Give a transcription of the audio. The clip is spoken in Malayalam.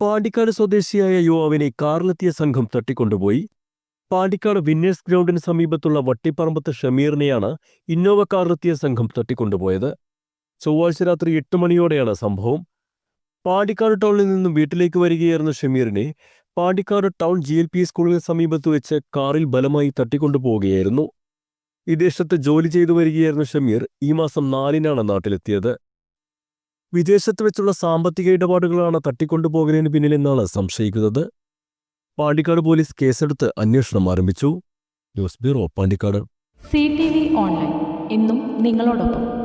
Pandikkad സ്വദേശിയായ യുവാവിനെ കാറിലെത്തിയ സംഘം തട്ടിക്കൊണ്ടുപോയി. പാണ്ടിക്കാട് വിന്നേഴ്സ് ഗ്രൗണ്ടിന് സമീപത്തുള്ള വട്ടിപ്പറമ്പത്ത് ഷമീറിനെയാണ് ഇന്നോവ കാറിലെത്തിയ സംഘം തട്ടിക്കൊണ്ടുപോയത്. ചൊവ്വാഴ്ച രാത്രി എട്ട് മണിയോടെയാണ് സംഭവം. പാണ്ടിക്കാട് ടൗണിൽ നിന്നും വീട്ടിലേക്ക് വരികയായിരുന്ന ഷമീറിനെ Pandikkad town G L P സ്കൂളിന് സമീപത്ത് വെച്ച് കാറിൽ ബലമായി തട്ടിക്കൊണ്ടുപോവുകയായിരുന്നു. വിദേശത്ത് ജോലി ചെയ്തു വരികയായിരുന്ന ഷമീർ ഈ മാസം നാലിനാണ് നാട്ടിലെത്തിയത്. വിദേശത്ത് വെച്ചുള്ള സാമ്പത്തിക ഇടപാടുകളാണ് തട്ടിക്കൊണ്ടുപോകലിന് പിന്നിലെന്നാണ് സംശയിക്കുന്നത്. പാണ്ടിക്കാട് പോലീസ് കേസെടുത്ത് അന്വേഷണം ആരംഭിച്ചു. News bureau Pandikkad. C T V online. എന്നും നിങ്ങളോടൊപ്പം.